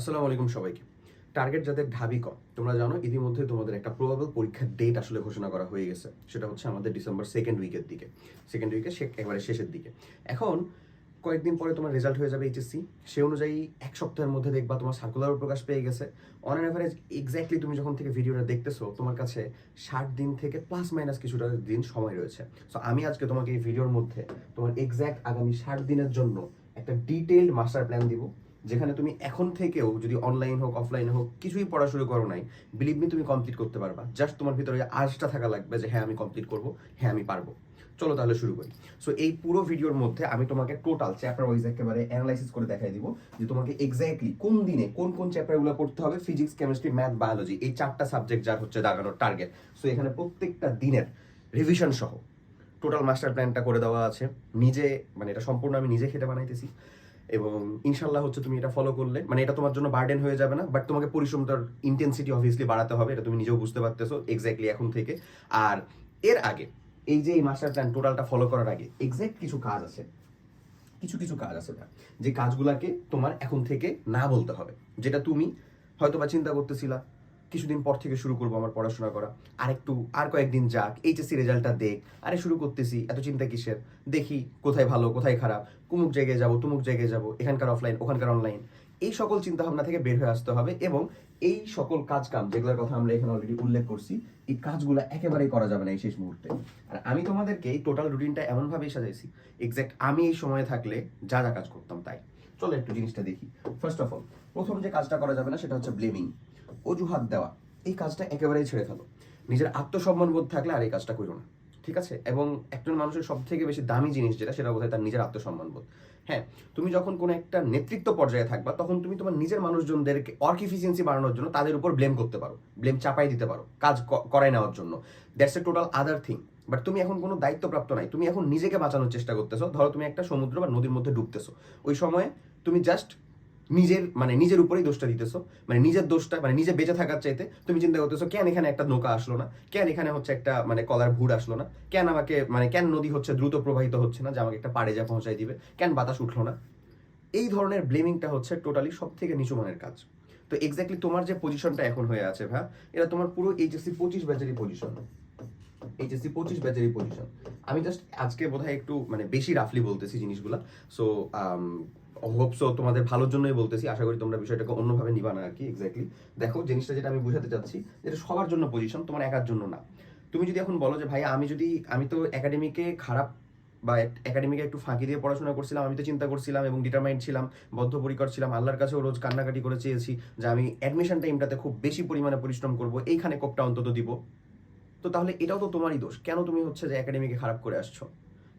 আসসালামু আলাইকুম সবাইকে। টার্গেট যাদের ঢাবি কম, তোমরা জানো ইতিমধ্যে তোমাদের একটা প্রবাবল পরীক্ষার ডেট আসলে ঘোষণা করা হয়ে গেছে। সেটা হচ্ছে আমাদের ডিসেম্বর সেকেন্ড উইকের দিকে। সেকেন্ড উইকে সে একেবারে শেষের দিকে। এখন কয়েকদিন পরে তোমার রেজাল্ট হয়ে যাবে এইচএসসি সে অনুযায়ী এক সপ্তাহের মধ্যে দেখবা তোমার সার্কুলারও প্রকাশ পেয়ে গেছে। অন অ্যান অ্যাভারেজ এক্স্যাক্টলি তুমি যখন থেকে ভিডিওটা দেখতেছো, তোমার কাছে ষাট দিন থেকে প্লাস মাইনাস কিছুটা দিন সময় রয়েছে। সো আমি আজকে তোমাকে এই ভিডিওর মধ্যে তোমার এক্স্যাক্ট আগামী ষাট দিনের জন্য একটা ডিটেইলড মাস্টার প্ল্যান দিব। যেখানে তুমি এখন থেকেও যদি অনলাইন হোক অফলাইনে হোক, কিছুই পড়া শুরু করো নাই বিলিভ মি তুমি কমপ্লিট করতে পারবা। জাস্ট তোমার ভিতরে আজটা থাকা লাগবে যে হ্যাঁ আমি কমপ্লিট করব হ্যাঁ আমি পারব। চলো তাহলে শুরু করি। সো এই পুরো ভিডিওর মধ্যে আমি তোমাকে টোটাল চ্যাপ্টার ওয়াইজ একেবারে অ্যানালাইসিস করে দেখাই দিব যে তোমাকে এক্স্যাক্টলি কোন দিনে কোন কোন চ্যাপ্টারগুলো পড়তে হবে ফিজিক্স কেমিস্ট্রি ম্যাথ বায়োলজি এই চারটা সাবজেক্ট যার হচ্ছে দাগানোর টার্গেট সো এখানে প্রত্যেকটা দিনের রিভিশন সহ টোটাল মাস্টার প্ল্যানটা করে দেওয়া আছে। নিজে মানে এটা সম্পূর্ণ আমি নিজে খেটে বানাইতেছি। এবং ইনশাল্লাহ হচ্ছে তুমি এটা ফলো করলে মানে এটা তোমার জন্য বার্ডেন হয়ে যাবে না বাট তোমাকে পরিশ্রমটার ইন্টেন্সিটি অবভিয়াসলি বাড়াতে হবে, এটা তুমি নিজেও বুঝতে পারতেছো এক্স্যাক্টলি এখন থেকে। আর এর আগে, এই যে এই মাস্টার প্ল্যান টোটালটা ফলো করার আগে এক্স্যাক্ট কিছু কাজ আছে। কিছু কিছু কাজ আছে যে কাজগুলাকে তোমার এখন থেকে না বলতে হবে, যেটা তুমি হয়তো বা চিন্তা করতেছিলা, কিছুদিন পর থেকে শুরু করব আমার পড়াশোনা করা আর একটু আর কয়েকদিন যাক, এইচএসসি রেজাল্টটা দেখ, আরে শুরু করতেছি, এত চিন্তা কিসের? দেখি কোথায় ভালো, কোথায় খারাপ কুমুক জায়গায় যাব, তুমুক জায়গায় যাব, এখানকার অফলাইন ওখানকার অনলাইন এই সকল চিন্তা ভাবনা থেকে বের হয়ে আসতে হবে এবং এই সকল কাজ কাম যেগুলোর কথা আমরা এখানে অলরেডি উল্লেখ করছি, এই কাজগুলো একেবারেই করা যাবে না এই শেষ মুহূর্তে। আর আমি তোমাদেরকে এই টোটাল রুটিনটা এমনভাবেই সাজাইছি এক্স্যাক্ট আমি এই সময়ে থাকলে যা যা কাজ করতাম তাই। চলো একটু জিনিসটা দেখি। ফার্স্ট অফ অল প্রথম যে কাজটা করা যাবে না সেটা হচ্ছে ব্লেমিং অজুহাত দেওয়া, এই কাজটা একেবারেই ছেড়ে ফেলো। নিজের আত্মসম্মান বোধ থাকলে আর এই কাজটা করো না। ঠিক আছে? এবং একজন মানুষের সব থেকে বেশি দামি জিনিস যেটা, সেটা বোধহয় তার নিজের আত্মসম্মান বোধ। হ্যাঁ তুমি যখন কোনো একটা নেতৃত্ব পর্যায়ে থাকবা, তখন তুমি তোমার নিজের মানুষজনদেরকে অর্ক ইফিসিয়েন্সি বাড়ানোর জন্য তাদের উপর ব্লেম করতে পারো। ব্লেম চাপাই দিতে পারো, কাজ ক- করাই নেওয়ার জন্য। That's a total other thing but তুমি এখন কোনো দায়িত্বপ্রাপ্ত নাই। তুমি এখন নিজেকে বাঁচানোর চেষ্টা করতেছো। ধরো তুমি একটা সমুদ্র বা নদীর মধ্যে ডুবতেছো। ওই সময়ে তুমি জাস্ট নিজের মানে নিজের উপরেই দোষটা দিতেছো। মানে নিজের দোষটা মানে নিজে বেঁচে থাকার চাইতে তুমি চিন্তা করতেছো, কেন এখানে একটা নৌকা আসলো না? কেন এখানে হচ্ছে একটা মানে কলার ভুড় আসলো না? কেন আমাকে মানে কেন নদী হচ্ছে দ্রুত প্রবাহিত হচ্ছে না? যে আমাকে একটা পাড়ে যা পৌঁছাই দিবে। কেন বাতাস উঠল না? এই ধরনের ব্লেমিংটা হচ্ছে টোটালি সব থেকে নিচু মানের কাজ। তো এক্স্যাক্টলি তোমার যে পজিশনটা এখন হয়ে আছে ভ্যা এটা তোমার পুরো এইচএসসি পঁচিশ ব্যাচেরই পজিশন এইচএসসি পঁচিশ ব্যাচেরই পজিশন আমি জাস্ট আজকে বোধহয় একটু মানে বেশি রাফলি বলতেছি জিনিসগুলা। সো হোপ সো তোমাদের ভালোর জন্যই বলতেছি। আশা করি তোমরা বিষয়টাকে অন্যভাবে নিবা না আর কি এক্স্যাক্টলি দেখো, জিনিসটা যেটা আমি বোঝাতে চাচ্ছি, যেটা সবার জন্য পজিশন তোমার একার জন্য না। তুমি যদি এখন বলো যে ভাই আমি যদি, আমি তো একাডেমিকে খারাপ বা একাডেমিকে একটু ফাঁকি দিয়ে পড়াশোনা করছিলাম, আমি তো চিন্তা করছিলাম এবং ডিটারমাইন্ড ছিলাম, বদ্ধপরিকর ছিলাম, আল্লাহর কাছেও রোজ কান্নাকাটি করে চেয়েছি যে, আমি অ্যাডমিশন টাইমটাতে খুব বেশি পরিমাণে পরিশ্রম করব, এইখানে কোপটা অন্তত দিব। তো তাহলে এটাও তো তোমারই দোষ। কেন তুমি হচ্ছে যে একাডেমিকে খারাপ করে আসছো?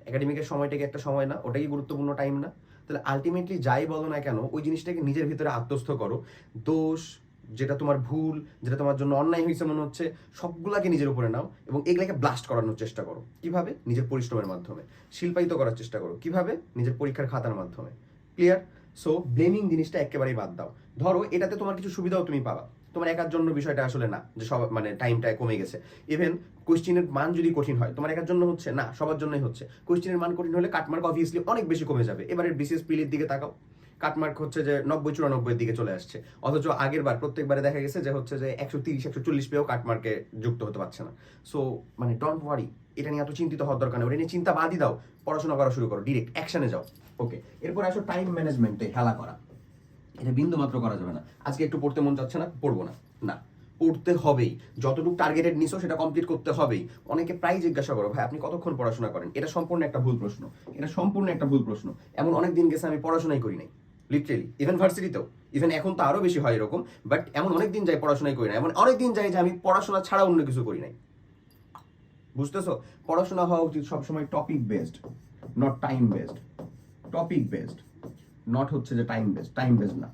একাডেমিকের সময়টাকে একটা সময় না, ওটাই গুরুত্বপূর্ণ টাইম না। তাহলে আলটিমেটলি যাই বলো না কেন, ওই জিনিসটাকে নিজের ভিতরে আত্মস্থ করো। দোষ, যেটা তোমার ভুল, যেটা তোমার জন্য অন্যায় হয়েছে মনে হচ্ছে, সবগুলাকে নিজের উপরে নাও এবং এগুলাকে ব্লাস্ট করানোর চেষ্টা করো। কীভাবে? নিজের পরিশ্রমের মাধ্যমে। শিল্পায়িত করার চেষ্টা করো। কীভাবে? নিজের পরীক্ষার খাতার মাধ্যমে। ক্লিয়ার সো ব্লেমিং জিনিসটা একেবারেই বাদ দাও। ধরো, এটাতে তোমার কিছু সুবিধাও তুমি পাবা। তোমার একার জন্য বিষয়টা আসলে না, যে সব মানে টাইমটা কমে গেছে। ইভেন কোশ্চিনের মান যদি কঠিন হয়, তোমার একার জন্য হচ্ছে, না, সবার জন্যই হচ্ছে। কোশ্চিনের মান কঠিন হলে কাটমার্ক অবভিয়াসলি অনেক বেশি কমে যাবে। এবারে বিসিএস পিলির দিকে তাকাও। কাটমার্ক হচ্ছে যে নব্বই চুরানব্বই দিকে চলে আসছে। অথচ আগের বার প্রত্যেকবারে দেখা গেছে যে হচ্ছে যে একশো তিরিশ, একশো চল্লিশ পেয়েও কাটমার্কে যুক্ত হতে পারছে না। সো মানে ডোন্ট ওয়ারি এটা নিয়ে এত চিন্তিত হওয়ার দরকার নেই। ওটা নিয়ে চিন্তা বাদই দাও। পড়াশোনা করা শুরু করো ডিরেক্ট অ্যাকশনে যাও। ওকে এরপর আসো টাইম ম্যানেজমেন্টে খেলা করা। এটা বিন্দু মাত্র করা যাবে না। আজকে একটু পড়তে মন চাচ্ছে না, পড়ব না। না, পড়তে হবেই। যতটুকু টার্গেটেড নিছো, সেটা কমপ্লিট করতে হবেই। অনেকে প্রায় জিজ্ঞাসা করো, ভাই, আপনি কতক্ষণ পড়াশোনা করেন? এটা সম্পূর্ণ একটা ভুল প্রশ্ন। এটা সম্পূর্ণ একটা ভুল প্রশ্ন। এমন অনেক দিন গেছে আমি পড়াশোনাই করি নাই। লিটারেলি ইভেন ভার্সিটিতেও ইভেন এখন তো আরও বেশি হয় এরকম বাট এমন অনেক দিন যাই পড়াশোনাই করি না এমন অনেক দিন যায় যে আমি পড়াশোনা ছাড়া অন্য কিছু করি নাই। বুঝতেছো? পড়াশোনা হওয়া উচিত সবসময় topic based not time based topic based not হচ্ছে যে টাইম বেসড টাইম বেসড না।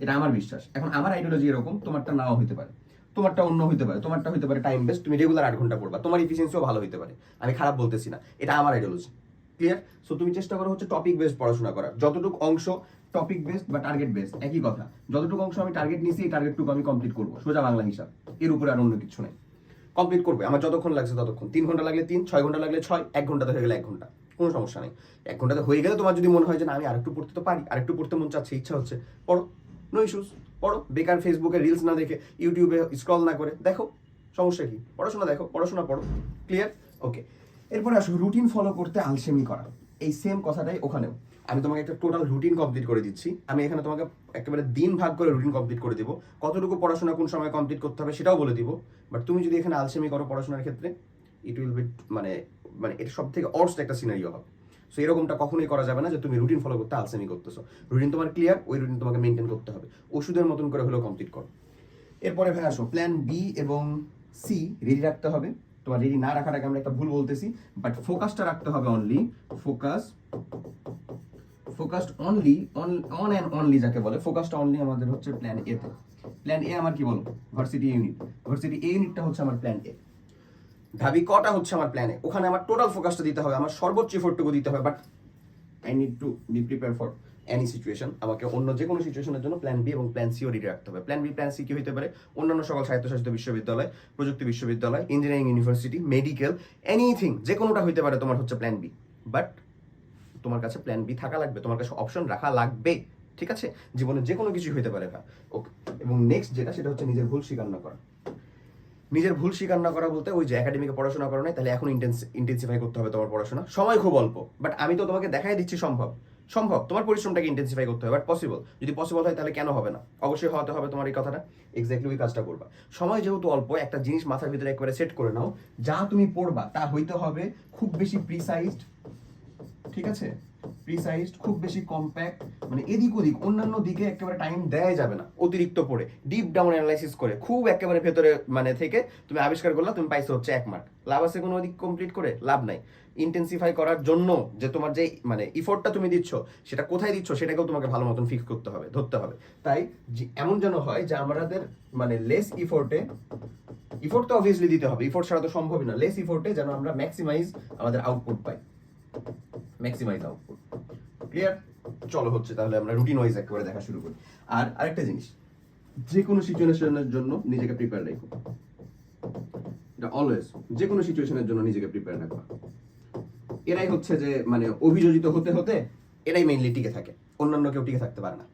এটা আমার বিশ্বাস। এখন আমার আইডিওলজি এরকম, তোমারটা নাও হইতে পারে। তোমারটা অন্য হইতে পারে, তোমারটা হইতে পারে টাইম বেস্ট তুমি রেগুলার আট ঘণ্টা পড়বা। তোমার ইফিসিয়েন্সিও ভালো হইতে পারে। আমি খারাপ বলতেছি না। এটা আমার আইডিওলজি ক্লিয়ার সো তুমি চেষ্টা করো হচ্ছে টপিক বেসড পড়াশোনা করার। যতটুকু অংশ টপিক বেসড বা টার্গেট বেসড একই কথা। যতটুকু অংশ আমি টার্গেট নিয়েছি এই টার্গেটটুকু আমি কমপ্লিট করব। সোজা বাংলা হিসাব। এর উপরে আর অন্য কিছু নেই। কমপ্লিট করবে। আমার যতক্ষণ লাগছে ততক্ষণ। তিন ঘণ্টা লাগলে তিন, ছয় ঘণ্টা লাগলে ছয়, এক ঘন্টাতে হয়ে গেলে এক ঘণ্টা। কোনো সমস্যা নেই। এক ঘন্টাতে হয়ে গেলে তোমার যদি মনে হয় যে না, আমি আরেকটু পড়তে তো পারি, আরেকটু পড়তে মন চাচ্ছে, ইচ্ছা হচ্ছে, পড়ো। নো ইস্যুস পড়ো। বেকার ফেসবুকে রিলস না দেখে ইউটিউবে স্ক্রল না করে, দেখো। সমস্যা কি? পড়াশোনা দেখো, পড়াশোনা পড়ো। ক্লিয়ার ওকে এরপরে আসো রুটিন ফলো করতে আলসেমি করা। এই সেম কথাটাই ওখানেও। আমি তোমাকে একটা টোটাল রুটিন কমপ্লিট করে দিচ্ছি। আমি এখানে তোমাকে একেবারে দিন ভাগ করে রুটিন কমপ্লিট করে দেবো। কতটুকু পড়াশোনা কোন সময় কমপ্লিট করতে হবে সেটাও বলে দিব। বাট তুমি যদি এখানে আলসেমি করো পড়াশোনার ক্ষেত্রে ইট উইল বি মানে মানে এটা সব থেকে অর্স্ট একটা সিনারিও হবে। সো এরকমটা কখনোই করা যাবে না যে তুমি রুটিন ফলো করতে আলসেমি করতেছো। রুটিন তোমার ক্লিয়ার ওই রুটিন তোমাকে মেনটেন করতে হবে। ওষুধের মতন করে হলেও কমপ্লিট করো। এরপরে ভাই আসো প্ল্যান বি এবং সি রেডি রাখতে হবে। তোমার রেডি না রাখাটাকে আমরা একটা ভুল বলতেছি বাট ফোকাসটা রাখতে হবে only focus focused only on and only যাকে বলে ফোকাসটা অনলি আমাদের হচ্ছে প্ল্যান এ প্ল্যান এ আমার কি বলো? ভার্সিটি ইউনিট ভার্সিটি এ ইউনিটটা হচ্ছে আমার প্ল্যান এ ঢাবি কটা হচ্ছে আমার প্ল্যানে ওখানে আমার টোটাল ফোকাসটা দিতে হবে, আমার সর্বোচ্চ এফোর্টটুকু দিতে হবে but I need to be prepare for any situation আমাকে অন্য যে কোনো সিচুয়েশনের জন্য প্ল্যান বি এবং প্ল্যান সিও রেডি রাখতে হবে। প্ল্যান বি প্ল্যান সি কি হতে পারে? অন্যান্য সকল স্বায়ত্তশাসিত বিশ্ববিদ্যালয়, প্রযুক্তি বিশ্ববিদ্যালয় ইঞ্জিনিয়ারিং ইউনিভার্সিটি মেডিকেল এনিথিং যে কোনোটা হইতে পারে তোমার হচ্ছে প্ল্যান বি বাট তোমার কাছে প্ল্যান বি থাকা লাগবে, তোমার কাছে অপশন রাখা লাগবে, ঠিক আছে? জীবনে যে কোনো কিছু হইতে পারে ওকে এবং নেক্সট যেটা, সেটা হচ্ছে নিজের ভুল স্বীকার না করা। নিজের ভুল স্বীকার না করা বলতে ওই যে একাডেমিকে পড়াশোনা করো নাই, তাহলে এখন ইন্টেন্সিফাই করতে হবে তোমার পড়াশোনা। সময় খুব অল্প বাট আমি তো তোমাকে দেখাই দিচ্ছি সম্ভব। সম্ভব, তোমার পরিশ্রমটাকে ইন্টেন্সিফাই করতে হবে বাট পসিবল যদি পসিবল হয় তাহলে কেন হবে না? অবশ্যই হতে হবে তোমার এই কথাটা। এক্স্যাক্টলি ওই কাজটা করবা। সময় যেহেতু অল্প, একটা জিনিস মাথার ভিতরে একবারে সেট করে নাও, যা তুমি পড়বা তা হইতে হবে খুব বেশি প্রিসাইজড ঠিক আছে? প্রিসাইজড খুব বেশি কম্প্যাক্ট মানে এদিক ওদিক, অন্যান্য দিকে একেবারে টাইম দেয়া যাবে না, অতিরিক্ত পড়ে ডিপ ডাউন অ্যানালাইসিস করে, খুব একেবারে ভেতরে মানে থেকে তুমি আবিষ্কার করলা, তুমি পাইছো হচ্ছে এক মার্ক লাভ আছে কোনো দিক কমপ্লিট করে? লাভ নাই। ইন্টেন্সিফাই করার জন্য যে তোমার যে মানে ইফোর্টটা তুমি দিচ্ছ, সেটা কোথায় দিচ্ছ, সেটাকেও তোমাকে ভালো মতন ফিক্স করতে হবে, ধরতে হবে। তাই এমন যেন হয় যে আমাদের মানে লেস ইফোর্টে ইফোর্ট তো অবভিয়াসলি দিতে হবে ইফোর্ট ছাড়া তো সম্ভবই না লেস ইফোর্টে যেন আমরা ম্যাক্সিমাইজ আমাদের আউটপুট পাই। ম্যাক্সিমাইজ আউটপুট ক্লিয়ার চলো, হচ্ছে, তাহলে আমরা রুটিন ওয়াইজ একেবারে দেখা শুরু করি। আর আরেকটা জিনিস যে কোনো সিচুয়েশনের জন্য নিজেকে প্রিপেয়ার রাখো। এটা অলওয়েজ যে কোনো সিচুয়েশনের জন্য নিজেকে প্রিপেয়ার রাখবা এরাই হচ্ছে যে মানে অভিযোজিত হতে হতে, এরাই মেইনলি টিকে থাকে। অন্যান্য কেউ টিকে থাকতে পারে না।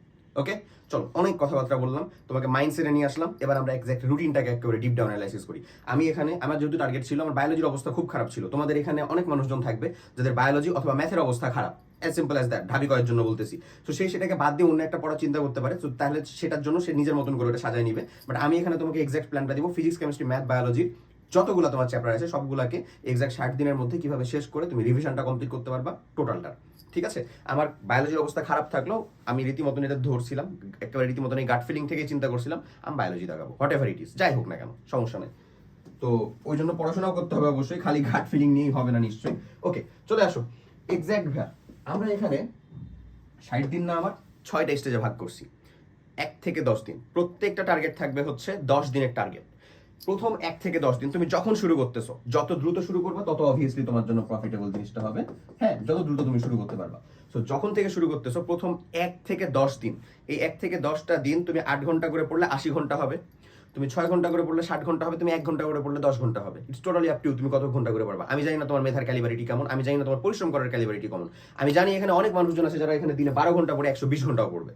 ওকে? চলো, অনেক কথাবার্তা বললাম, তোমাকে মাইন্ড মাইন্ডসেটে নিয়ে আসলাম, এবার আমরা এক্সাক্ট রুটিনটাকে একেবারে ডিপ ডাউন অ্যানালাইসিস করি। আমি এখানে, আমার যেহেতু টার্গেট ছিল, আমার বায়োলজির অবস্থা খুব খারাপ ছিল। তোমাদের এখানে অনেক মানুষজন থাকবে যাদের বায়োলজি অথবা ম্যাথের অবস্থা খারাপ। অ্যাজ সিম্পল অ্যাজ দ্যাট ঢাবি করার জন্য বলতেছি। তো সেই সেটাকে বাদ দিয়ে অন্য একটা পড়া চিন্তা করতে পারে। তো তাহলে সেটার জন্য সে নিজের মতন করে ওটা সাজায় নিবে। বাট আমি এখানে তোমাকে এক্সাক্ট প্ল্যানটা দিব। ফিজিক্স কেমিস্ট্রি ম্যাথ বায়োলজির যতগুলো তোমার চ্যাপ্টার আছে, সবগুলাকে এক্সাক্ট ষাট দিনের মধ্যে কীভাবে শেষ করে তুমি রিভিশনটা কমপ্লিট করতে পারবা টোটালটা ঠিক আছে? আমার বায়োলজির অবস্থা খারাপ থাকলেও আমি রীতিমতন এটা ধরছিলাম, একেবারে রীতিমতন এই গাট ফিলিং থেকে চিন্তা করছিলাম, আমি বায়োলজি দেখাবো হোয়াট এভার ইট ইস যাই হোক না কেন, সমস্যা নেই। তো ওই জন্য পড়াশোনাও করতে হবে অবশ্যই, খালি ঘাট ফিলিং নিয়েই হবে না নিশ্চয়ই। ওকে চলে আসো। এক্স্যাক্ট ভ্যা আমরা এখানে ষাট দিন না আমার ছয়টা স্টেজে ভাগ করছি। এক থেকে দশ দিন, প্রত্যেকটা টার্গেট থাকবে হচ্ছে দশ দিনের টার্গেট প্রথম এক থেকে দশ দিন তুমি যখন শুরু করতেছো, যত দ্রুত শুরু করবে, তত অবভিয়াসলি তোমার জন্য প্রফিটেবল জিনিসটা হবে। হ্যাঁ যত দ্রুত তুমি শুরু করতে পারবা। সো যখন থেকে শুরু করতেছো, প্রথম এক থেকে দশ দিন, এই এক থেকে দশটা দিন তুমি আট ঘণ্টা করে পড়লে আশি ঘণ্টা হবে। তুমি ছয় ঘণ্টা করে পড়লে ষাট ঘণ্টা হবে, তুমি এক ঘণ্টা করে পড়লে দশ ঘণ্টা হবে। ইটস টোটালি আপ টু তুমি কত ঘণ্টা করে পড়বা। আমি জানি না তোমার মেধার ক্যালিবারিটি কেমন, আমি জানি না তোমার পরিশ্রম করার ক্যালিবারিটি কেমন। আমি জানি এখানে অনেক মানুষজন আছে যারা এখানে দিনে বারো ঘণ্টা পড়ে একশো বিশ ঘন্টাও পড়বে।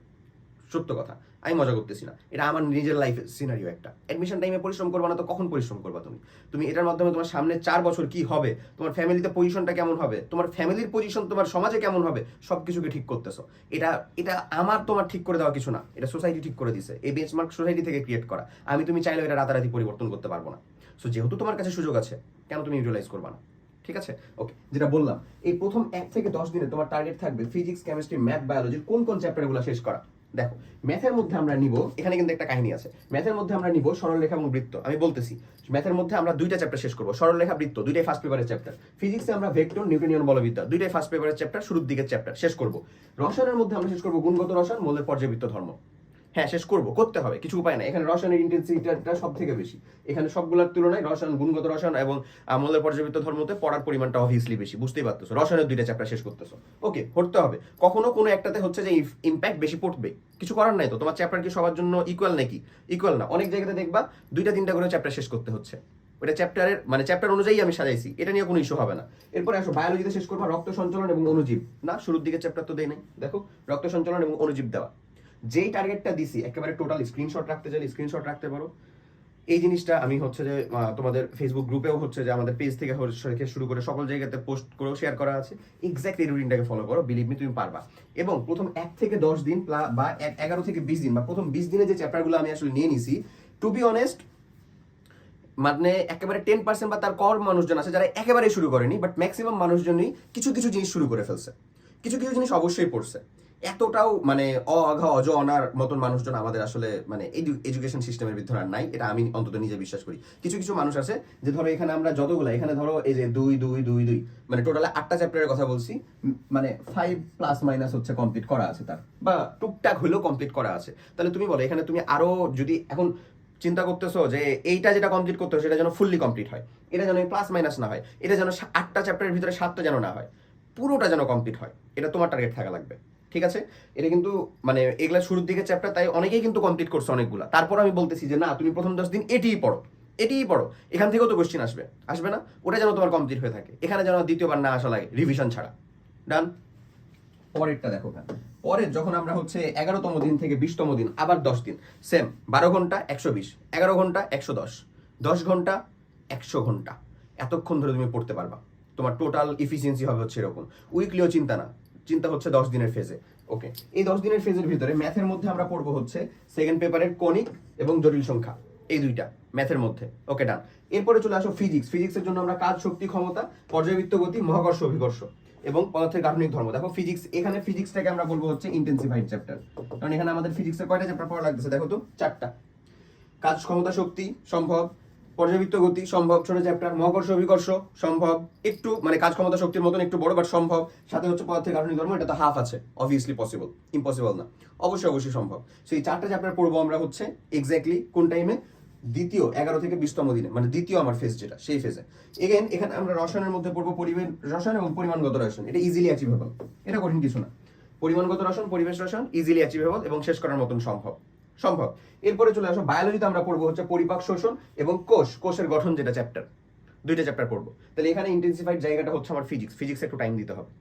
সত্য কথা, আমি মজা করতেছি না। এটা আমার নিজের লাইফ সিনারিও একটা। অ্যাডমিশন টাইমে পরিশ্রম করবা না তো কখন পরিশ্রম করবা তুমি? তুমি এটার মাধ্যমে তোমার সামনে চার বছর কি হবে? তোমার ফ্যামিলিতে পজিশনটা কেমন হবে? তোমার ফ্যামিলির পজিশন তোমার সমাজে কেমন হবে? সব কিছুকে ঠিক করতেছো। এটা এটা আমার তোমার ঠিক করে দেওয়া কিছু না। এটা সোসাইটি ঠিক করে দিছে। এই বেঞ্চমার্ক সোসাইটি থেকে ক্রিয়েট করা। আমি তুমি চাইলেও এটা রাতারাতি পরিবর্তন করতে পারব না। সো যেহেতু তোমার কাছে সুযোগ আছে, কেন তুমি ইউটিলাইজ করবা না? ঠিক আছে? ওকে যেটা বললাম, এই প্রথম এক থেকে দশ দিনে তোমার টার্গেট থাকবে ফিজিক্স কেমিস্ট্রি ম্যাথ বায়োলজির কোন কোন চ্যাপ্টারগুলো শেষ করা। দেখো, ম্যাথের মধ্যে আমরা নিব, এখানে কিন্তু একটা কাহিনী আছে। ম্যাথের মধ্যে আমরা নিব সরলরেখা এবং বৃত্ত। আমি বলতেছি, ম্যাথের মধ্যে আমরা দুইটা চ্যাপ্টার শেষ করব, সরলরেখা, বৃত্ত, দুইটাই ফার্স্ট পেপারের চ্যাপ্টার ফিজিক্সে আমরা ভেক্টর নিউটনিয়ন বলবিদ্যা, দুইটাই ফার্স্ট পেপারের চ্যাপ্টার শুরুর দিকের চ্যাপ্টার শেষ করব। রসায়নের মধ্যে আমরা শেষ করব গুণগত রসায়ন, মৌলের পর্যাবৃত্ত ধর্ম। হ্যাঁ শেষ করব করতে হবে কিছু উপায় নাই। এখানে রসায়নের ইন্টেন্সিটিটা সব থেকে বেশি। এখানে সবগুলোর তুলনায় রসায়ন গুণগত রসায়ন এবং আহ, মৌলের পর্যাবৃত্ত ধর্মতে পড়ার পরিমাণটা অবভিয়াসলি বেশি বুঝতেই পারতেছো। রসায়নের দুইটা চ্যাপ্টার শেষ করতেছো। ওকে পড়তে হবে। কখনো কোনো একটাতে হচ্ছে যে ইম্প্যাক্ট বেশি পড়বে। কিছু করার নাই তো? তোমার চ্যাপ্টার কি সবার জন্য ইকুয়াল নাকি? ইকুয়াল না। অনেক জায়গাতে দেখবা দুইটা তিনটা করে চ্যাপ্টার শেষ করতে হচ্ছে। ওটা চ্যাপ্টারের মানে চ্যাপ্টার অনুযায়ী আমি সাজাইছি। এটা নিয়ে কোনো ইস্যু হবে না। এরপরে আসো বায়োলজিতে শেষ করবা রক্ত সঞ্চালন এবং অনুজীব না শুরুর দিকে চ্যাপ্টার তো দেয় নাই। দেখো রক্ত সঞ্চালন এবং অনুজীব দেওয়া। যেই টার্গেটটা দিছি, একেবারে টোটাল স্ক্রিনশট রাখতে চাইলে স্ক্রিনশট রাখতে পারো। এই জিনিসটা আমি হচ্ছে যে তোমাদের ফেসবুক গ্রুপেও হচ্ছে যে, আমাদের পেজ থেকে থেকে শুরু করে সকল জায়গাতে পোস্ট করেও শেয়ার করা আছে। এক্স্যাক্ট এই রুটিনটাকে ফলো করো বিলিভ মি তুমি পারবা। এবং প্রথম এক থেকে দশ দিন বা এগারো থেকে বিশ দিন, বা প্রথম বিশ দিনে যে চ্যাপ্টারগুলো আমি আসলে নিয়ে নিছি টু বি অনেস্ট মানে একেবারে টেন পার্সেন্ট বা তার কম মানুষজন আছে যারা একেবারে শুরু করেনি বাট ম্যাক্সিমাম মানুষজনই কিছু কিছু জিনিস শুরু করে ফেলছে। কিছু কিছু জিনিস অবশ্যই পড়ছে। এতটাও মানে অঘা অজ অনার মতন মানুষজন আমাদের আসলে মানে এডুকেশন সিস্টেমের ভিতরে আর নাই। এটা আমি অন্তত নিজে বিশ্বাস করি। কিছু কিছু মানুষ আছে যে ধরো এখানে আমরা যতগুলো, এখানে ধরো এই যে দুই দুই দুই দুই মানে টোটাল আটটা চ্যাপ্টারের কথা বলছি মানে ফাইভ প্লাস মাইনাস হচ্ছে কমপ্লিট করা আছে তার। বা টুকটাক হলেও কমপ্লিট করা আছে। তাহলে তুমি বলো, এখানে তুমি আরও যদি এখন চিন্তা করতেছো যে এইটা যেটা কমপ্লিট করতেছো সেটা যেন ফুললি কমপ্লিট হয়। এটা যেন প্লাস মাইনাস না হয়। এটা যেন আটটা চ্যাপ্টারের ভিতরে সাতটা যেন না হয়। পুরোটা যেন কমপ্লিট হয়। এটা তোমার টার্গেট থাকা লাগবে। ঠিক আছে? এটা কিন্তু মানে এগুলা শুরুর দিকে চ্যাপ্টার তাই অনেকেই কিন্তু কমপ্লিট করছে অনেকগুলা। তারপর আমি বলতেছি যে, না, তুমি প্রথম দশ দিন এটিই পড়ো এটিই পড়ো। এখান থেকেও তো কোশ্চেন আসবে। আসবে না? ওটা যেন তোমার কমপ্লিট হয়ে থাকে। এখানে যেন দ্বিতীয়বার না আসা লাগে রিভিশন ছাড়া। ডান পরেরটা দেখো পরের যখন আমরা হচ্ছে এগারোতম দিন থেকে বিশতম দিন, আবার দশ দিন সেম বারো ঘণ্টা একশো বিশ, এগারো ঘণ্টা একশো দশ দশ ঘণ্টা একশো ঘণ্টা। এতক্ষণ ধরে তুমি পড়তে পারবা। তোমার টোটাল ইফিসিয়েন্সি হবে হচ্ছে এরকম। উইকলিও চিন্তা না। চিন্তা হচ্ছে দশ দিনের ফেজে ওকে এই দশ দিনের ফেজের ভিতরে ম্যাথের মধ্যে আমরা পড়ব হচ্ছে সেকেন্ড পেপারের কনিক এবং জটিল সংখ্যা, এই দুইটা ম্যাথের মধ্যে। ওকে ডান এরপরে চলে আসো ফিজিক্স ফিজিক্সের জন্য আমরা কাজ, শক্তি, ক্ষমতা পর্যাবৃত্ত গতি, মহাকর্ষ, অভিকর্ষ এবং পদার্থের গাঠনিক ধর্ম। দেখো ফিজিক্স এখানে ফিজিক্সটাকে আমরা বলব হচ্ছে ইন্টেন্সিফাইড চ্যাপ্টার কারণ এখানে আমাদের ফিজিক্সের কয়টা চ্যাপ্টার পড়া লাগতেছে দেখো তো? চারটা। কাজ, ক্ষমতা, শক্তি, সম্ভব পর্যাবৃত্ত গতি সম্ভব, ছোট চ্যাপ্টার, মহাকর্ষ অভিকর্ষ সম্ভব, একটু মানে কাজ ক্ষমতা শক্তির মতন একটু বড় বাট সম্ভব, সাথে হচ্ছে পদার্থের গাঠনিক ধর্ম, এটা তো হাফ আছে অবভিয়াসলি পসিবল ইম্পসিবল না, অবশ্যই অবশ্যই সম্ভব। সেই চারটা চ্যাপ্টার পড়ব আমরা হচ্ছে এক্স্যাক্টলি কোন টাইমে দ্বিতীয়, এগারো থেকে বিশতম দিনে মানে দ্বিতীয় আমার ফেজ যেটা, সেই ফেজে এগেন এখানে আমরা রসায়নের মধ্যে পড়ব পরিবেশ, রসায়ন এবং পরিমাণগত রসায়ন, এটা ইজিলি অ্যাচিভেবল এটা কঠিন কিছু না। পরিমাণগত রসায়ন, পরিবেশ রসায়ন ইজিলি অ্যাচিভেবল এবং শেষ করার মতন সম্ভব। সম্ভব। এরপরে চলে আসো বায়োলজিতে আমরা পড়ব হচ্ছে পরিপাক শোষণ এবং কোষ, কোষের গঠন যেটা চ্যাপ্টার দুইটা চ্যাপ্টার পড়ব। তাহলে এখানে ইন্টেন্সিফাইড জায়গাটা হচ্ছে আমার ফিজিক্স ফিজিক্স একটু টাইম দিতে হবে।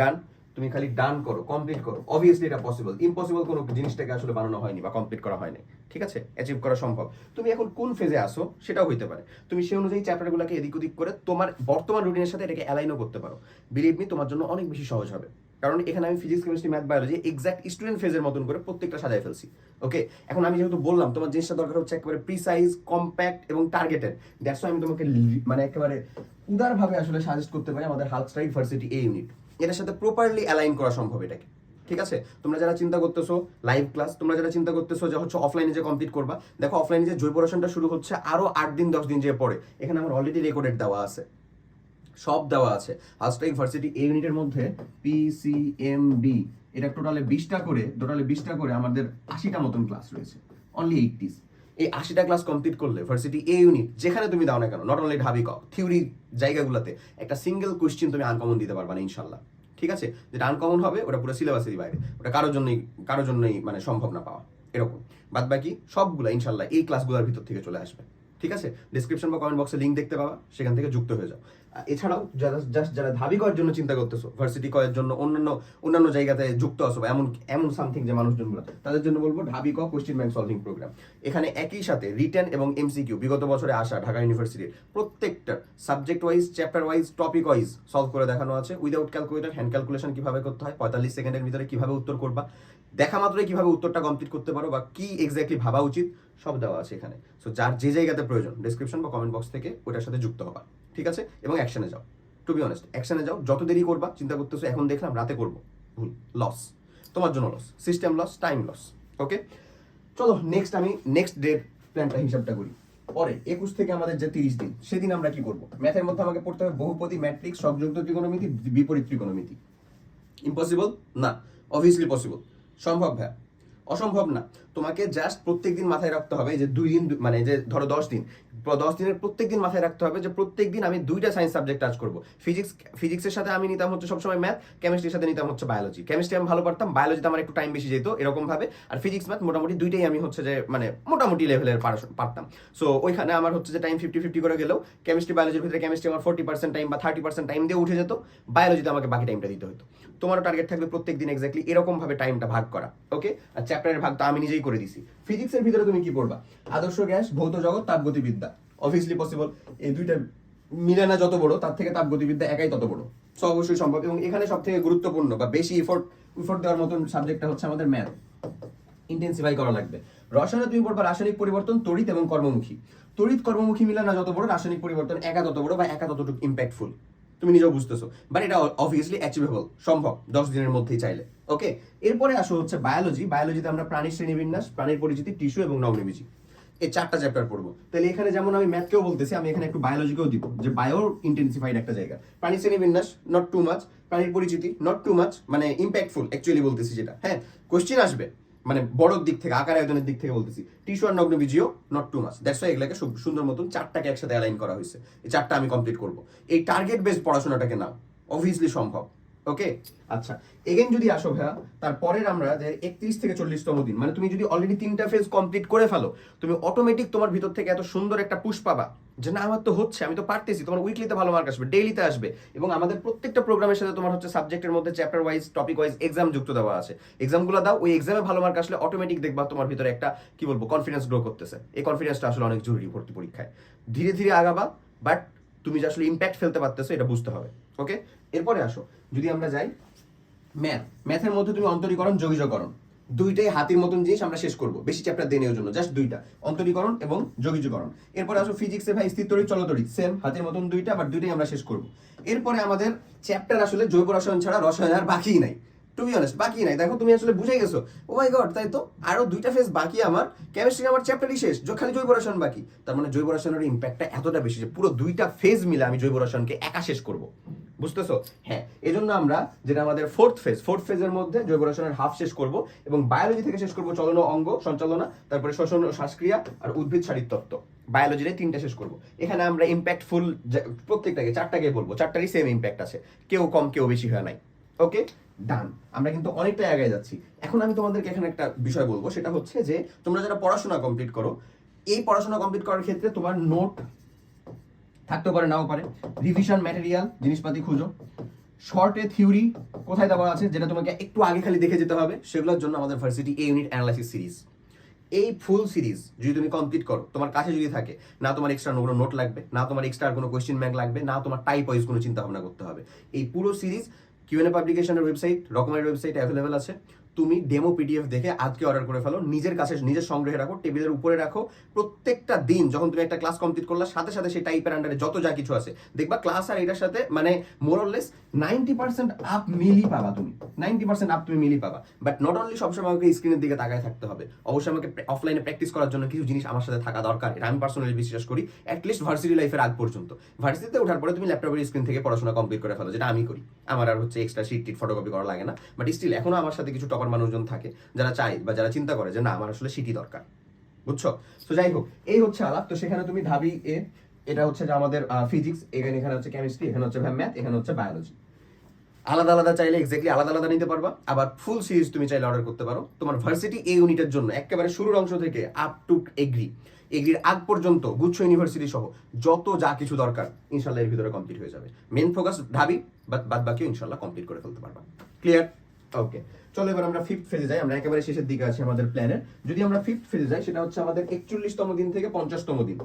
ডান তুমি খালি ডান করো কমপ্লিট করো। অবভিয়াসলি এটা পসিবল ইম্পসিবল কোনো জিনিসটাকে আসলে বানানো হয়নি বা কমপ্লিট করা হয়নি। ঠিক আছে? অ্যাচিভ করা সম্ভব। তুমি এখন কোন ফেজে আসো সেটাও হইতে পারে। তুমি সেই অনুযায়ী চ্যাপ্টারগুলোকে এদিক ওদিক করে তোমার বর্তমান রুটিনের সাথে এটাকে অ্যালাইনও করতে পারো। বিলিভ মি তোমার জন্য অনেক বেশি সহজ হবে। কারণ এখানে আমি physics chemistry math biology exact student ফেজের মতন করে প্রত্যেকটা সাজায় ফেলছি ওকে এখন আমি যেহেতু বললাম, তোমার জিনিসটা দরকার হচ্ছে একেবারে প্রিসাইজ কম্প্যাক্ট এবং টার্গেটেড দ্যাটস আমি তোমাকে মানে একেবারে উদারভাবে আসলে সাজেস্ট করতে পারি আমাদের হালস্টার ইউনিভার্সিটি এ ইউনিট এটার সাথে প্রপারলি অ্যালাইন করা সম্ভব এটাকে, ঠিক আছে? তোমরা যারা চিন্তা করতেছো লাইভ ক্লাস তোমরা যারা চিন্তা করতেছো যে হচ্ছে অফলাইনে যে কমপ্লিট করবা, দেখো অফলাইনে যে জৈব রসায়নটা শুরু হচ্ছে আরও আট দিন, দশ দিন যে পরে এখানে আমার অলরেডি রেকর্ডেড দেওয়া আছে। সব দেওয়া আছে। হালস্টার ইউনিভার্সিটি এ ইউনিটের মধ্যে পিসিএমবি এটা টোটালে বিশটা করে টোটালে বিশটা করে আমাদের আশিটা মতন ক্লাস রয়েছে। অনলি এইটিস এই আশিটা ক্লাস কমপ্লিট করলে ভার্সিটি এ ইউনিট যেখানে তুমি দাও না কেন নট অনলি ঢাবি ক থিওরি জায়গাগুলোতে একটা সিঙ্গেল কোয়েশ্চেন তুমি আনকমন দিতে পারবা না, ইনশাল্লাহ। ঠিক আছে? যেটা আনকমন হবে, ওটা পুরো সিলেবাসেরই বাইরে। ওটা কারোর জন্যই কারোর জন্যই মানে সম্ভব না পাওয়া। এরকম। বাদ বাকি সবগুলো ইনশাল্লাহ এই ক্লাসগুলোর ভিতর থেকে চলে আসবে। ঠিক আছে? ডিসক্রিপশন বা কমেন্ট বক্সে লিঙ্ক দেখতে পাবা, সেখান থেকে যুক্ত হয়ে যাও। এছাড়াও যারা জাস্ট যারা ধাবি করার জন্য চিন্তা করতেছো ভার্সিটি করার জন্য অন্যান্য অন্যান্য জায়গাতে যুক্ত আসো এমন এমন সামথিং যে মানুষজনগুলো তাদের জন্য বলব ঢাবি ক কোশ্চেন ব্যাংক সলভিং প্রোগ্রাম এখানে একই সাথে রিটেন এবং এমসিকিউ বিগত বছরে আসা ঢাকা ইউনিভার্সিটির প্রত্যেকটা subject wise chapter wise topic wise solve করে দেখানো আছে। উইদাউট ক্যালকুলেটার হ্যান্ড ক্যালকুলেশন কীভাবে করতে হয়, পঁয়তাল্লিশ সেকেন্ডের ভিতরে কীভাবে উত্তর করবা, দেখা মাত্রই কীভাবে উত্তরটা কমপ্লিট করতে পারো বা কি এক্স্যাক্টলি ভাবা উচিত, সব দেওয়া আছে এখানে। সো যার যে জায়গাতে প্রয়োজন ডিসক্রিপশন বা কমেন্ট বক্স থেকে ওটার সাথে যুক্ত হবা। ঠিক আছে? এবং অ্যাকশনে যাও। টু বি অনেস্ট অ্যাকশনে যাও। যত দেরি করবা, চিন্তা করতেছো, এখন দেখলাম রাতে করব। ভুল লস তোমার জন্য loss system loss time loss okay চলো নেক্সট আমি নেক্সট ডেট প্ল্যানটা হিসাবটা করি। পরে, একুশ থেকে আমাদের যে তিরিশ দিন, সেদিন আমরা কি করব? ম্যাথের মধ্যে আমাকে পড়তে হবে বহুপদী ম্যাট্রিক্স সংযুক্ত ত্রিকোণমিতি, বিপরীত ত্রিকোণমিতি। ইম্পসিবল না। অবভিয়াসলি পসিবল সম্ভব, ভাইয়া। অসম্ভব না। তোমাকে জাস্ট প্রত্যেক দিন মাথায় রাখতে হবে যে দুই দিন মানে যে ধরো দশ দিন। দশ দিনের প্রত্যেক দিন মাথায় রাখতে হবে যে প্রত্যেক দিন আমি দুইটা সায়েন্স সাবজেক্ট টাচ করব। ফিজিক্স ফিজিক্সের সাথে আমি নিতাম হচ্ছে সবসময় ম্যাথ কেমিস্ট্রির সাথে নিতাম হচ্ছে বায়োলজি কেমিস্ট্রি আমি ভালো পারতাম বায়োলজিতে আমার একটু টাইম বেশি যেত এরকম ভাবে আর ফিজিক্স ম্যাথ মোটামুটি দুইটাই আমি হচ্ছে যে মানে মোটামুটি লেভেলের পারতাম। সো ওইখানে আমার হচ্ছে যে টাইম ফিফটি ফিফটি করে গেলেও কেমিস্ট্রি বায়োলজির ভিতরে কেমিস্ট্রি আমার ফোর্টি পার্সেন্ট টাইম বা থার্টি পার্সেন্ট টাইম দিয়ে উঠে যেত। বায়োলজিতে আমাকে বাকি টাইমটা দিতে হতো তোমারও টার্গেট থাকবে প্রত্যেক দিন এক্স্যাক্টলি এরকম ভাবে টাইমটা ভাগ করা ওকে আর চ্যাপ্টারের ভাগ তো আমি নিজেই করে দিছি। ফিজিক্সের ভিতরে তুমি কি পড়বা? আদর্শ গ্যাস, ভৌত জগৎ, তাপগতিবিদ্যা। অবভিয়াসলি পসিবল এই দুইটা মিলে না যত বড়, তার থেকে তাপগতিবিদ্যা একাই তত বড়। সো অবশ্যই সম্ভব। এবং এখানে সব থেকে গুরুত্বপূর্ণ বা বেশি এফোর্ট এফোর্ট দেওয়ার মতন সাবজেক্টটা হচ্ছে আমাদের ম্যাথ ইন্টেন্সিফাই করা লাগবে। রসায়নে তুমি পড়বা রাসায়নিক পরিবর্তন, তড়িৎ এবং কর্মমুখী। তড়িৎ, কর্মমুখী মিলে যত বড়, রাসায়নিক পরিবর্তন একা তত বড় বা একা ততটুকু ইম্প্যাক্টফুল তুমি নিজেও বুঝতেছো। বাট এটা অবভিয়াসলি অ্যাচিভেবল সম্ভব, দশ দিনের মধ্যেই চাইলে। ওকে এরপরে আসো হচ্ছে বায়োলজি বায়োলজিতে আমরা প্রাণীর শ্রেণীবিন্যাস, প্রাণীর পরিচিতি টিস্যু এবং নগ্নবীজি। এই চারটা চ্যাপ্টার পড়ব। তাহলে এখানে যেমন আমি ম্যাথকেও বলতেছি, আমি এখানে একটু বায়োলজিকেও দিব, যে বায়ো ইন্টেন্সিফাইড একটা জায়গা। প্রাণী শ্রেণীবিন্যাস নট টু মাচ প্রাণীর পরিচিতি নট টু মাচ মানে ইম্প্যাক্টফুল অ্যাকচুয়ালি বলতেছি যেটা। হ্যাঁ? কোশ্চেন আসবে। মানে বড় দিক থেকে, আকার আয়োজনের দিক থেকে বলতেছি। টিস্যু আর নগ্ন বিজিও not too much that's why এগুলোকে সুন্দর মতন চারটাকে একসাথে অ্যালাইন করা হয়েছে। এই চারটা আমি কমপ্লিট করব। এই টার্গেট বেস পড়াশোনাটাকে নাও। অবভিয়াসলি সম্ভব। ওকে আচ্ছা এগেন যদি আসো ভাইয়া, তারপরের আমরা যে একত্রিশ থেকে চল্লিশতম দিন মানে তুমি যদি অলরেডি তিনটা ফেজ কমপ্লিট করে ফেলো, তুমি অটোমেটিক তোমার ভিতর থেকে এত সুন্দর একটা পুশ পাবা যে না, আমার তো হচ্ছে, আমি তো পারতেছি, তোমার উইকলিতে ভালো মার্ক আসবে ডেইলিতে আসবে। এবং আমাদের প্রত্যেকটা প্রোগ্রামের সাথে তোমার হচ্ছে সাবজেক্টের মধ্যে chapter wise topic wise exam যুক্ত দেওয়া আছে। এক্সামগুলো দাও, ওই এক্সামে ভালো মার্ক আসলে অটোমেটিক দেখবা তোমার ভিতরে একটা, কি বলব কনফিডেন্স গ্রো করতেছে। এই কনফিডেন্সটা আসলে অনেক জরুরি ভর্তি পরীক্ষায়। ধীরে ধীরে আগাবা বাট তুমি যে আসলে ইম্প্যাক্ট ফেলতে পারতেছো, এটা বুঝতে হবে। ওকে এরপরে আসো, যদি আমরা যাই ম্যাথ ম্যাথের মধ্যে তুমি অন্তরীকরণ যোগীজকরণ দুইটাই হাতির মতন জিনিস আমরা শেষ করব। বেশি চ্যাপ্টার দিয়ে নেওয়ার জন্য জাস্ট দুইটা। অন্তরীকরণ এবং যোগীজকরণ এরপরে আসো ফিজিক্সে ভাই, স্থির তড়িৎ, চলতড়িৎ। সেম হাতের মতন দুইটা বাট দুইটাই আমরা শেষ করব। এরপরে আমাদের চ্যাপ্টার আসলে জৈব রসায়ন ছাড়া রসায়ন আর বাকিই নাই। টু বি অনেস্ট বাকি নাই। দেখো তুমি আসলে বুঝে গেছো। ও মাই গড তাই তো? আরও দুইটা ফেজ বাকি আমার। কেমিস্ট্রি আমার চ্যাপ্টারই শেষ। যে খালি জৈব রসায়ন বাকি। তার মানে জৈব রসায়নের ইম্প্যাক্টটা এতটা বেশি যে পুরো দুইটা ফেজ মিলে আমি জৈব রসায়নকে একা শেষ করব। বুঝতেছো? হ্যাঁ এজন্য আমরা যেটা আমাদের ফোর্থ ফেজ ফোর্থ ফেজের মধ্যে জৈব রসায়নের হাফ শেষ করব এবং বায়োলজি থেকে শেষ করব চলন অঙ্গ সঞ্চালনা, তারপরে শ্বসন শ্বাসক্রিয়া আর উদ্ভিদ শারীরতত্ত্ব বায়োলজির তিনটা শেষ করব। এখানে আমরা ইম্প্যাক্টফুল প্রত্যেকটাকে, চারটাকে বলব, চারটারই সেম ইম্প্যাক্ট আছে। কেউ কম, কেউ বেশি হয় নাই। ওকে ডান আমরা কিন্তু অনেকটাই আগে যাচ্ছি। এখন আমি তোমাদেরকে এখানে একটা বিষয় বলব, সেটা হচ্ছে যে তোমরা যারা পড়াশোনা কমপ্লিট করো, এই পড়াশোনা কমপ্লিট করার ক্ষেত্রে তোমার নোট থাকতে পারে, নাও পারে। রিভিশন ম্যাটেরিয়াল জিনিসপাতি খুঁজো। শর্টে থিওরি কোথায় দেওয়া আছে, যেটা তোমাকে একটু আগে খালি দেখে যেতে হবে, সেগুলোর জন্য আমাদের varsity A unit analysis series এই ফুল সিরিজ যদি তুমি কমপ্লিট করো, তোমার কাছে যদি থাকে, না তোমার এক্সট্রা কোনো নোট লাগবে, না তোমার এক্সট্রা কোনো কোয়েশ্চেন ব্যাংক লাগবে, না তোমার টাইপ ওয়াইজ কোনো চিন্তা ভাবনা করতে হবে। এই পুরো সিরিজ কিউএনএ পাবলিকেশনের ওয়েবসাইট রকমের ওয়েবসাইট অ্যাভেলেবেল আছে। তুমি ডেমো পিডিএফ দেখে আজকে অর্ডার করে ফেলো। নিজের কাছে, নিজের সংগ্রহে রাখো, টেবিলের উপরে রাখো। প্রত্যেকটা দিন যখন তুমি একটা ক্লাস কমপ্লিট করলা, সাথে সাথে সেই টাইপের আন্ডারে যত যা কিছু আছে, দেখবা ক্লাস আর এটার সাথে মানে more or less ninety percent up মিলি পাবা তুমি। নাইনটি পার্সেন্ট আপ তুমি মিলি পাবা। বাট নট অনলি সবসময় আমাকে স্ক্রিনের দিকে তাকায় থাকতে হবে, অবশ্যই আমাকে অফলাইনে প্র্যাকটিস করার জন্য কিছু জিনিস আমার সাথে থাকা দরকার। এটা আমি পার্সোনালি বিশ্বাস করি অ্যাটলিস্ট ভার্সিটি লাইফের আগ পর্যন্ত। ভার্সিটিতে ওঠার পরে তুমি ল্যাপটপের স্ক্রিন থেকে পড়াশোনা কমপ্লিট করে ফেলো, যেটা আমি করি। আমার আর হচ্ছে এক্সট্রা শিট টিট ফটোকপি করা লাগে না। বাট স্টিল এখনও আমার সাথে কিছু টপার মানুষজন থাকে, যারা চায় বা যারা চিন্তা করে যে না, আমার আসলে সিটি দরকার। বুঝছ? তো যাই হোক, এই হচ্ছে আলাপ। তো সেখানে তুমি ঢাবি এ, এটা হচ্ছে যে আমাদের ফিজিক্স এখানে এখানে হচ্ছে কেমিস্ট্রি এখানে হচ্ছে ম্যাথ এখানে হচ্ছে বায়োলজি আলাদা আলাদা চাইলে এক্স্যাক্টলি আলাদা আলাদা নিতে পারবা। আবার ফুল সিরিজ তুমি চাইলে অর্ডার করতে পারো। তোমার ভার্সিটি এই ইউনিটের জন্য একেবারে শুরুর অংশ থেকে আপ টু এগ্রি এগ্রির আগ পর্যন্ত গুচ্ছ ইউনিভার্সিটি সহ যত যা কিছু দরকার ইনশাল্লাহ এর ভিতরে কমপ্লিট হয়ে যাবে। মেন ফোকাস ঢাবি বাদ বাকিও ইনশাল্লাহ কমপ্লিট করে ফেলতে পারবা। ক্লিয়ার ওকে চলো এবার আমরা ফিফথ ফেজে যাই, আমরা একেবারে শেষের দিকে আছি আমাদের প্ল্যানের যদি আমরা ফিফথ ফেজে যাই, সেটা হচ্ছে আমাদের একচল্লিশতম দিন থেকে পঞ্চাশতম দিন।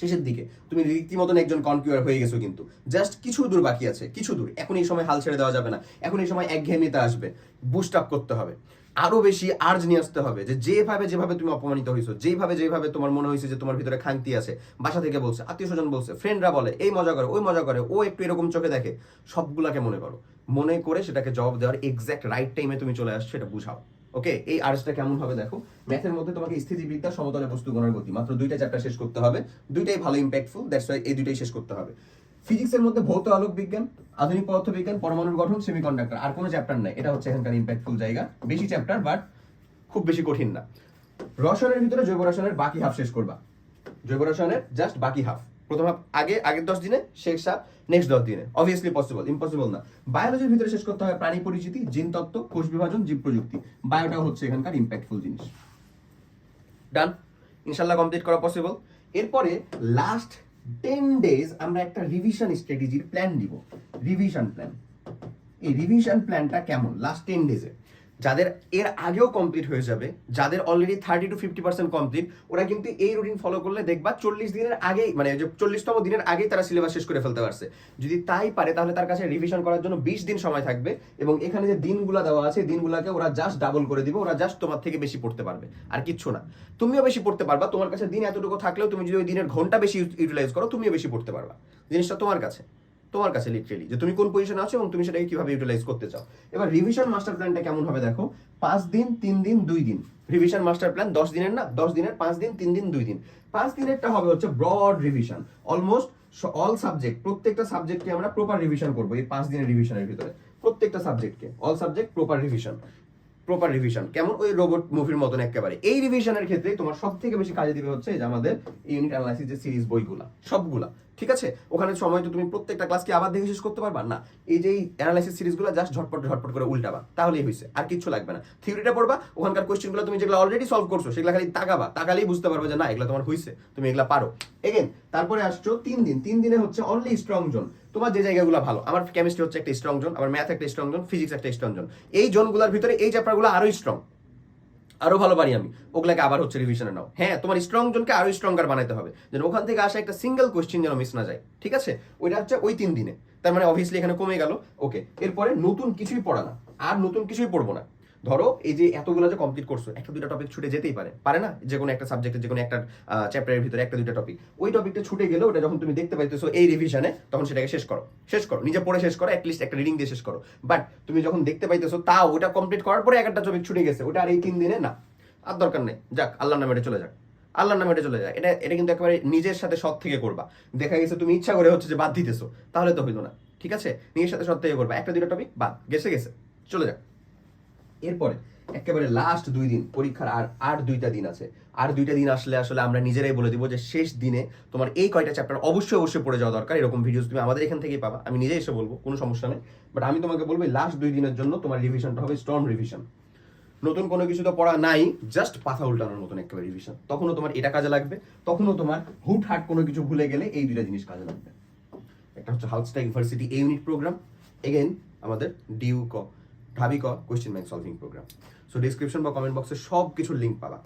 শেষের দিকে। তুমি রীতিমতন একজন কনকিউর হয়ে গেছো কিন্তু। জাস্ট কিছু দূর বাকি আছে, কিছু দূর। এখন এই সময় হাল ছেড়ে দেওয়া যাবে না। এখন এই সময় একঘেয়েমিতে আসবে। বুস্ট আপ করতে হবে। আরও বেশি আর্জ নিয়ে আসতে হবে যে যেভাবে যেভাবে তুমি অপমানিত হয়েছো যেভাবে যেভাবে তোমার মনে হয়েছে যে তোমার ভিতরে খাংতি আছে, বাসা থেকে বলছে, আত্মীয় স্বজন বলছে ফ্রেন্ডরা বলে, এই মজা করে, ওই মজা করে, ও একটু এরকম চোখে দেখে, সবগুলাকে মনে করো। মনে করে সেটাকে জবাব দেওয়ার এক্সাক্ট রাইট টাইমে তুমি চলে আসছো এটা বুঝাও। ওকে এই আর্টসটা কেমন হবে দেখো? ম্যাথের মধ্যে তোমাকে স্থিতিবিদ্যা, সমতলে বস্তু গণার গতি, মাত্র দুইটা চ্যাপ্টার শেষ করতে হবে। দুইটাই ভালো ইম্প্যাক্টফুল দ্যাটস ওয়াই এই দুইটাই শেষ করতে হবে। ফিজিক্সের মধ্যে ভৌত আলোক বিজ্ঞান আধুনিক পদার্থ বিজ্ঞান পরমাণুর গঠন সেমিকন্ডাক্টর আর কোনো চ্যাপ্টার নাই। এটা হচ্ছে এখানকার ইম্প্যাক্টফুল জায়গা। বেশি চ্যাপ্টার বাট খুব বেশি কঠিন না। রসায়নের ভিতরে জৈব রসায়নের বাকি হাফ শেষ করবা। জৈব রসায়নের জাস্ট বাকি হাফ প্রথম হাফ আগে, আগের দশ দিনে, শেষ হাফ নেক্সট দশ দিনে। অবভিয়াসলি পসিবল ইম্পসিবল না। বায়োলজির ভিতরে শেষ করতে হবে প্রাণী পরিচিতি জিন তত্ত্ব, কোষ বিভাজন, জীব প্রযুক্তি। বায়োটা হচ্ছে এখানকার ইম্প্যাক্টফুল জিনিস। ডান ইনশাল্লাহ কমপ্লিট করা পসিবল এরপরে লাস্ট টেন ডেজ আমরা একটা রিভিশন স্ট্র্যাটেজির প্ল্যান দিব রিভিশন প্ল্যান এই রিভিশন প্ল্যানটা কেমন? লাস্ট টেন ডেজে যাদের এর আগেও কমপ্লিট হয়ে যাবে, যাদের already thirty to fifty percent complete ওরা কিন্তু এই রুটিন ফলো করলে দেখবা চল্লিশ দিনের আগেই মানে যে চল্লিশতম দিনের আগেই তারা সিলেবাস শেষ করে ফেলতে পারছে। যদি তাই পারে, তাহলে তার কাছে রিভিশন করার জন্য বিশ দিন সময় থাকবে এবং এখানে যে দিনগুলো দেওয়া আছে, দিনগুলোকে ওরা জাস্ট ডাবল করে দিবে, ওরা জাস্ট তোমার থেকে বেশি পড়তে পারবে, আর কিচ্ছু না। তুমিও বেশি পড়তে পারবা, তোমার কাছে দিন এতটুকু থাকলেও তুমি যদি ওই দিনের ঘণ্টা বেশি ইউটিলাইজ করো, তুমিও বেশি পড়তে পারবা। জিনিসটা তোমার কাছে। তোমার কাছে লিটারেলি যে তুমি কোন পজিশনে আছো এবং তুমি সেটাকে কীভাবে ইউটিলাইজ করতে চাও। এবার রিভিশন মাস্টার প্ল্যানটা কেমন হবে দেখো? পাঁচ দিন, তিন দিন, দুই দিন। রিভিশন মাস্টার প্ল্যান দশ দিনের না? দশ দিনের, পাঁচ দিন, তিন দিন, দুই দিন। পাঁচ দিনেরটা হবে হচ্ছে broad revision almost all subject প্রত্যেকটা সাবজেক্টকে আমরা প্রপার রিভিশন করব এই পাঁচ দিনের রিভিশনের ভিতরে। প্রত্যেকটা সাবজেক্টকে all subject proper revision proper revision কেমন? ওই রোবট মুভির মতন একেবারে। এই রিভিশনের ক্ষেত্রে তোমার সব থেকে বেশি কাজে দিবে হচ্ছে যে আমাদের ইউনিট অ্যানালাইসিস যে সিরিজ বইগুলা। সবগুলা। ঠিক আছে? ওখানে সময় তো তুমি প্রত্যেকটা ক্লাস কি আবার দেখে শেষ করতে পারবা? না। এই যে অ্যানালাইসিস সিরিজগুলো জাস্ট ঝটপট ঝটপট করে উল্টাবা। তাহলেই হয়েছে আর কিচ্ছু লাগবে না। থিওরিটা পড়বা, ওখানকার কোয়েশ্চেনগুলো তুমি যেগুলো অলরেডি সলভ করছ, সেগুলো খালি তাকাবা। তাকালেই বুঝতে পারবে যে, না, এগুলো তোমার হয়েছে তুমি এগুলা পারো। এগেন তারপরে আসছো তিন দিন। তিন দিনে হচ্ছে অনলি স্ট্রং জোন তোমার যে জায়গাগুলো ভালো, আমার কেমিস্ট্রি হচ্ছে একটা স্ট্রং জোন আমার ম্যাথ একটা স্ট্রং জোন ফিজিক্স একটা স্ট্রং জোন এই জোনগুলোর ভিতরে এই চ্যাপ্টারগুলো আরও স্ট্রং আরও ভালো পারি আমি। ওগুলাকে আবার হচ্ছে রিভিশনে নাও। হ্যাঁ তোমার স্ট্রং জোনকে আরও স্ট্রংগার বানাতে হবে। যেন ওখান থেকে আসা একটা সিঙ্গেল কোশ্চেন যেন মিস না যায়। ঠিক আছে? ওইটা হচ্ছে ওই তিন দিনে। তার মানে অবভিয়াসলি এখানে কমে গেল। ওকে এরপরে নতুন কিছুই পড়া না। আর নতুন কিছুই পড়ব না। ধরো, এই যে এতগুলো যে কমপ্লিট করছ, একটা দুটো টপিক ছুটে যেতেই পারে। পারে না? যে কোনো একটা সাবজেক্টে যে কোনো একটা চ্যাপ্টারের ভিতরে একটা দুটো টপিক ওই টপিকটা ছুটে গেলে ওটা যখন তুমি দেখতে পাইতেছো এই রিভিশনে তখন সেটাকে শেষ করো। শেষ করো, নিজে পড়ে শেষ করো অ্যাটলিস্ট একটা রিডিং দিয়ে শেষ করো। বাট তুমি যখন দেখতে পাইতেছো, তাও ওটা কমপ্লিট করার পরে এক একটা টপিক ছুটে গেছে, ওটা আর এই তিন দিনে না। আর দরকার নেই। যাক, আল্লাহর নামে এটা চলে যাক। আল্লাহর নামে এটা চলে যায় এটা এটা কিন্তু একেবারে নিজের সাথে সৎ থেকে করবা। দেখা গেছে তুমি ইচ্ছা করে হচ্ছে যে বাদ দিতেছো, তাহলে তো হইল না। ঠিক আছে? নিজের সাথে সৎ থেকে করবা। একটা দুটো টপিক বাদ, গেছে গেছে। চলে যাক। এরপরে, একেবারে লাস্ট দুই দিন, পরীক্ষার আর আর দুইটা দিন আছে। আর দুইটা দিন আসলে আসলে আমরা নিজেরাই বলে দিব যে শেষ দিনে তোমার এই কয়টা চ্যাপ্টার অবশ্যই অবশ্যই পড়ে যাওয়া দরকার। এরকম ভিডিওস তুমি আমাদের এখান থেকেই পাবা। আমি নিজে এসে বলব, কোনো সমস্যা নেই। বাট আমি তোমাকে বলব লাস্ট দুই দিনের জন্য তোমার রিভিশনটা হবে স্ট্রং রিভিশন নতুন কোনো কিছু তো পড়া নাই জাস্ট পাথা উল্টানোর মতন একেবারে রিভিশন তখনও তোমার এটা কাজে লাগবে, তখনও তোমার হুট হাট কোনো কিছু ভুলে গেলে এই দুইটা জিনিস কাজে লাগবে। একটা হচ্ছে হালস্টা ইউনিভার্সিটি এই ইউনিট প্রোগ্রাম এগেন আমাদের ডিউ ক ঢাবি ক question bank solving program so description বা কমেন্ট বক্সে সব কিছুর লিঙ্ক পাবা।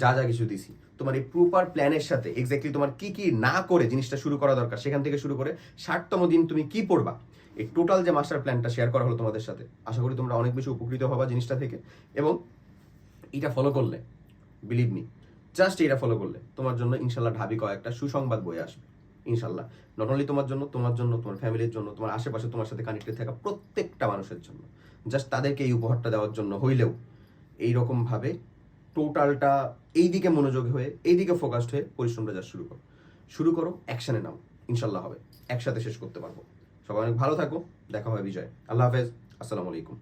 যা যা কিছু দিছি। তোমার এই প্রপার প্ল্যানের সাথে এক্স্যাক্টলি তোমার কি কি না করে জিনিসটা শুরু করা দরকার, সেখান থেকে শুরু করে ষাটতম দিন তুমি কি পড়বা, এই টোটাল যে মাস্টার প্ল্যানটা শেয়ার করা হলো তোমাদের সাথে, আশা করি তোমরা অনেক বেশি উপকৃত হবা জিনিসটা থেকে। এবং এটা ফলো করলে বিলিভ মি জাস্ট এটা ফলো করলে তোমার জন্য ইনশাল্লাহ ঢাবি কয়েকটা সুসংবাদ বয়ে আসবে। ইনশাল্লাহ নট অনলি তোমার জন্য তোমার জন্য, তোমার ফ্যামিলির জন্য, তোমার আশেপাশে তোমার সাথে কানেক্টেড থাকা প্রত্যেকটা মানুষের জন্য। জাস্ট তাদেরকে এই উপহারটা দেওয়ার জন্য হইলেও এই এইরকমভাবে টোটালটা এই দিকে মনোযোগ হয়ে এই দিকে ফোকাসড হয়ে পরিশ্রমটা যা শুরু করো। শুরু করো অ্যাকশানে নাও ইনশাল্লাহ হবে। একসাথে শেষ করতে পারব। সবাই অনেক ভালো থাকো, দেখা হয় বিজয়। আল্লাহ হাফেজ, আসসালামু আলাইকুম।